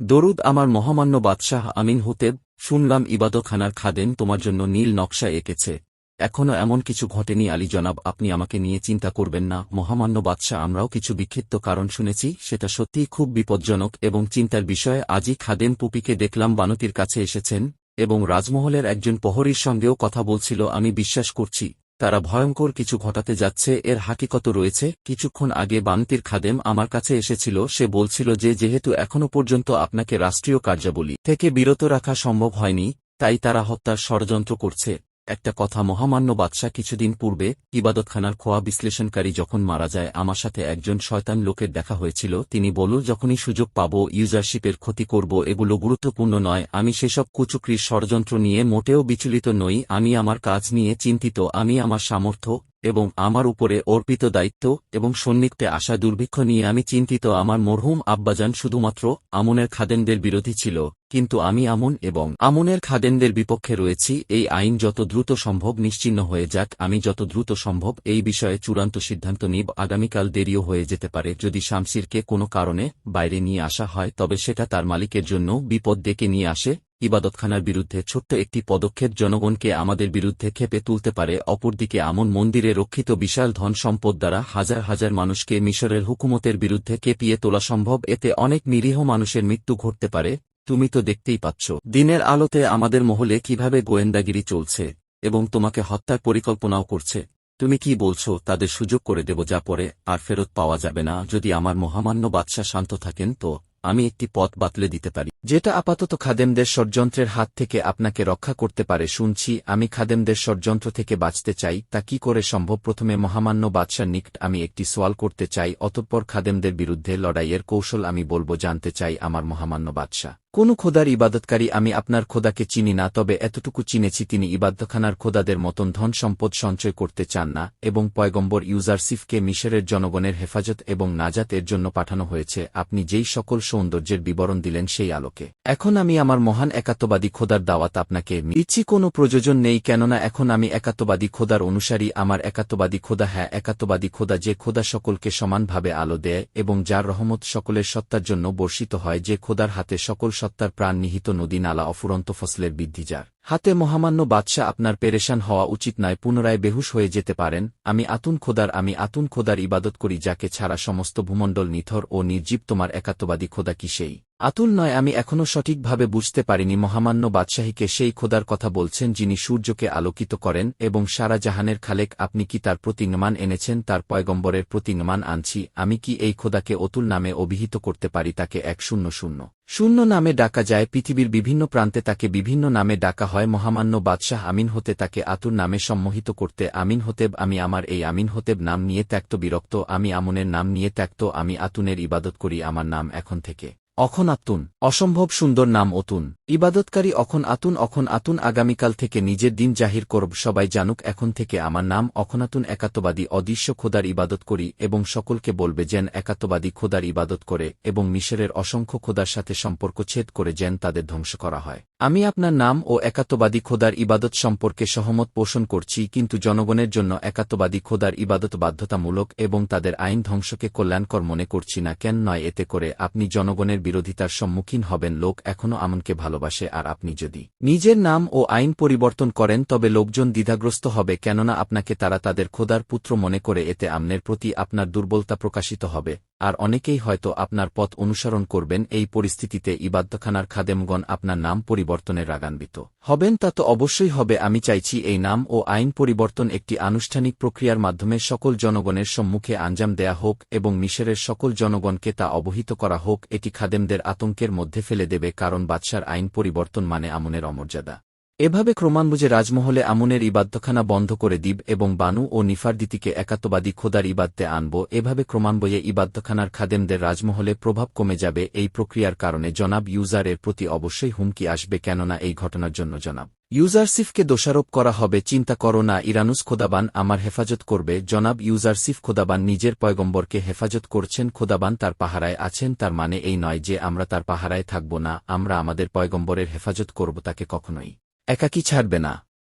দরুদ আমার মহামান্য বাদশাহ আমিন হুতেব শুনলাম ইবাদতখানার খাদেন তোমার জন্য নীল নকশা এঁকেছে। এখনও এমন কিছু ঘটেনি আলী জনাব, আপনি আমাকে নিয়ে চিন্তা করবেন না। মহামান্য বাদশাহ, আমরাও কিছু বিক্ষিপ্ত কারণ শুনেছি, সেটা সত্যিই খুব বিপজ্জনক এবং চিন্তার বিষয়ে। আজই খাদেম পুপিকে দেখলাম বানতির কাছে এসেছেন এবং রাজমহলের একজন প্রহরীর সঙ্গেও কথা বলছিল, আমি বিশ্বাস করছি। তারা ভয়ঙ্কর কিছু ঘটাতে যাচ্ছে, এর হাকিকত রয়েছে। কিছুক্ষণ আগে বানতির খাদেম আমার কাছে এসেছিল, সে বলছিল যে, যেহেতু এখনও পর্যন্ত আপনাকে রাষ্ট্রীয় কার্যাবলী থেকে বিরত রাখা সম্ভব হয়নি, তাই তারা হত্যার ষড়যন্ত্র করছে। একটা কথা মহামান্য বাদশাহ কিছুদিন পূর্বে ইবাদতখানার খোয়া বিশ্লেষণকারী যখন মারা যায়, আমার সাথে একজন শয়তান লোকের দেখা হয়েছিল। তিনি বলল, যখনই সুযোগ পাব, ইউজারশিপের ক্ষতি করব, এগুলো গুরুত্বপূর্ণ নয়। আমি সেসব কুচুকরির ষড়যন্ত্র নিয়ে মোটেও বিচলিত নই। আমি আমার কাজ নিয়ে চিন্তিত। আমি আমার সামর্থ্য এবং আমার উপরে অর্পিত দায়িত্ব এবং সন্নিগ্ধে আসা দুর্ভিক্ষ নিয়ে আমি চিন্তিত। আমার মরহুম আব্বাজান শুধুমাত্র আমনের খাদেনদের বিরোধী ছিল, কিন্তু আমি আমন এবং আমনের খাদেনদের বিপক্ষে রয়েছি। এই আইন যত দ্রুত সম্ভব নিশ্চিন্ন হয়ে যাক। আমি যত দ্রুত সম্ভব এই বিষয়ে চূড়ান্ত সিদ্ধান্ত নিব। আগামীকাল দেরিও হয়ে যেতে পারে। যদি শামসিরকে কোনো কারণে বাইরে নিয়ে আসা হয়, তবে সেটা তার মালিকের জন্য বিপদ ডেকে নিয়ে আসে। ইবাদতখানার বিরুদ্ধে ছোট্ট একটি পদক্ষেপ জনগণকে আমাদের বিরুদ্ধে খেপে তুলতে পারে। অপরদিকে আমন মন্দিরে রক্ষিত বিশাল ধন সম্পদ দ্বারা হাজার হাজার মানুষকে মিশরের হুকুমতের বিরুদ্ধে কেঁপিয়ে তোলা সম্ভব। এতে অনেক নিরীহ মানুষের মৃত্যু ঘটতে পারে। তুমি তো দেখতেই পাচ্ছ। দিনের আলোতে আমাদের মহলে কীভাবে গোয়েন্দাগিরি চলছে এবং তোমাকে হত্যার পরিকল্পনাও করছে। তুমি কি বলছো, তাদের সুযোগ করে দেব যা পরে আর ফেরত পাওয়া যাবে না। যদি আমার মহামান্য বাদশাহ শান্ত থাকেন তো আমি একটি পথ বাতলে দিতে পারি। যেটা আপাতত খাদেমদের ষড়যন্ত্রের হাত থেকে আপনাকে রক্ষা করতে পারে, শুনছি, আমি খাদেমদের ষড়যন্ত্র থেকে বাঁচতে চাই, তা কি করে সম্ভব? প্রথমে মহামান্য বাদশাহ নিকট আমি একটি সোয়াল করতে চাই, অতঃপর খাদেমদের বিরুদ্ধে লড়াইয়ের কৌশল আমি বলব, জানতে চাই আমার মহামান্য বাদশাহ। কোন খোদার ইবাদতকারী আমি আপনার খোদাকে চিনি না, তবে এতটুকু চিনেছি তিনি ইবাদ্যখানার খোদাদের মতন ধন সম্পদ সঞ্চয় করতে চান না এবং পয়গম্বর ইউজারসিফকে মিশরের জনগণের হেফাজত এবং নাজাত এর জন্য পাঠানো হয়েছে। আপনি যেই সকল সৌন্দর্যের বিবরণ দিলেন সেই আলোকে। এখন আমি আমার মহান একাত্মবাদী খোদার দাওয়াত আপনাকে দিচ্ছি কোনো প্রয়োজন নেই, কেননা এখন আমি একাত্মবাদী খোদার অনুসারী। আমার একাত্মবাদী খোদা হ্যাঁ একাত্মবাদী খোদা যে খোদা সকলকে সমানভাবে আলো দেয় এবং যার রহমত সকলের সত্তার জন্য বর্ষিত হয়, যে খোদার হাতে সকল সত্তার প্রাণ নিহিত নদী নালা অফুরন্ত ফসলের বৃদ্ধি যার। হাতে মহামান্য বাদশাহ আপনার পেরেশান হওয়া উচিত নয় পুনরায় বেহুশ হয়ে যেতে পারেন। আমি আতুন খোদার, আমি আতুন খোদার ইবাদত করি, যাকে ছাড়া সমস্ত ভূমণ্ডল নিথর ও নির্জীব তোমার একাত্মবাদী খোদা কি সেই? আতুল নয়, আমি এখনও সঠিকভাবে বুঝতে পারিনি মহামান্য বাদশাহীকে সেই খোদার কথা বলছেন যিনি সূর্যকে আলোকিত করেন এবং সারা জাহানের খালেক আপনি কি তার প্রতিজ্ঞমান এনেছেন, তার পয়গম্বরের প্রতিজ্ঞমান আনছি, আমি কি এই খোদাকে অতুল নামে অভিহিত করতে পারি তাকে এক শূন্য শূন্য? শূন্য নামে ডাকা যায়, পৃথিবীর বিভিন্ন প্রান্তে তাকে বিভিন্ন নামে ডাকা হয়, মহামান্য বাদশাহ আমিন হতে তাকে আতুর নামে সম্মোহিত করতে, আমিন হতেব, আমি আমার এই আমিন হতেব নাম নিয়ে ত্যাক্ত বিরক্ত, আমি আমনের নাম নিয়ে ত্যাক্ত, আমি আতুনের ইবাদত করি, আমার নাম এখন থেকে। অখন আতুন, অসম্ভব সুন্দর নাম অতুন। ইবাদতকারী অখন আতুন অখন আতুন আগামীকাল থেকে নিজের দিন জাহির করব, সবাই জানুক এখন থেকে আমার নাম অখনাতুন একাত্মবাদী অদৃশ্য খোদার ইবাদত করি এবং সকলকে বলবে যেন একাত্মবাদী খোদার ইবাদত করে এবং মিশরের অসংখ্য খোদার সাথে সম্পর্ক ছেদ করে যেন তাদের ধ্বংস করা হয়। আমি আপনার নাম ও একাত্মবাদী খোদার ইবাদত সম্পর্কে সহমত পোষণ করছি, কিন্তু জনগণের জন্য একাত্মবাদী খোদার ইবাদত বাধ্যতামূলক এবং তাদের আইন ধ্বংসকে কল্যাণকর মনে করছি না কেন নয়, এতে করে আপনি জনগণের বিরোধিতার সম্মুখীন হবেন লোক এখনও আমনকে ভালোবাসে আর আপনি যদি নিজের নাম ও আইন পরিবর্তন করেন তবে লোকজন দ্বিধাগ্রস্ত হবে কেননা আপনাকে তারা তাদের খোদার পুত্র মনে করে এতে আমনের প্রতি আপনার দুর্বলতা প্রকাশিত হবে। আর অনেকেই হয়তো আপনার পথ অনুসরণ করবেন এই পরিস্থিতিতে ইবাদ্যখানার খাদেমগণ আপনার নাম পরিবর্তনে রাগান্বিত। হবেন তা তো অবশ্যই হবে, আমি চাইছি এই নাম ও আইন পরিবর্তন একটি আনুষ্ঠানিক প্রক্রিয়ার মাধ্যমে সকল জনগণের সম্মুখে আঞ্জাম দেয়া হোক এবং মিশরের সকল জনগণকে তা অবহিত করা হোক, এটি খাদেমদের আতঙ্কের মধ্যে ফেলে দেবে, কারণ বাদশার আইন পরিবর্তন মানে আমনের অমর্যাদা। এভাবে ক্রমান্বয়ে রাজমহলে আমনের ইবাদ্যখানা বন্ধ করে দিব এবং বানু ও নিফারদিতিকে একাত্মবাদী খোদার ইবাদতে আনব। এভাবে ক্রমান্বয়ে ইবাদ্যখানার খাদেমদের রাজমহলে প্রভাব কমে যাবে এই প্রক্রিয়ার কারণে জনাব ইউজারের প্রতি অবশ্যই হুমকি আসবে কেননা এই ঘটনার জন্য জনাব। ইউজারসিফকে দোষারোপ করা হবে, চিন্তা করো না, ইরানুস খোদাবান আমার হেফাজত করবে, জনাব ইউজারসিফ খোদাবান নিজের পয়গম্বরকে হেফাজত করছেন, খোদাবান তার পাহারায় আছেন, তার মানে এই নয় যে আমরা তার পাহারায় থাকব না, আমরা আমাদের পয়গম্বরের হেফাজত করব তাকে কখনোই। একাকি ছাড়বে না।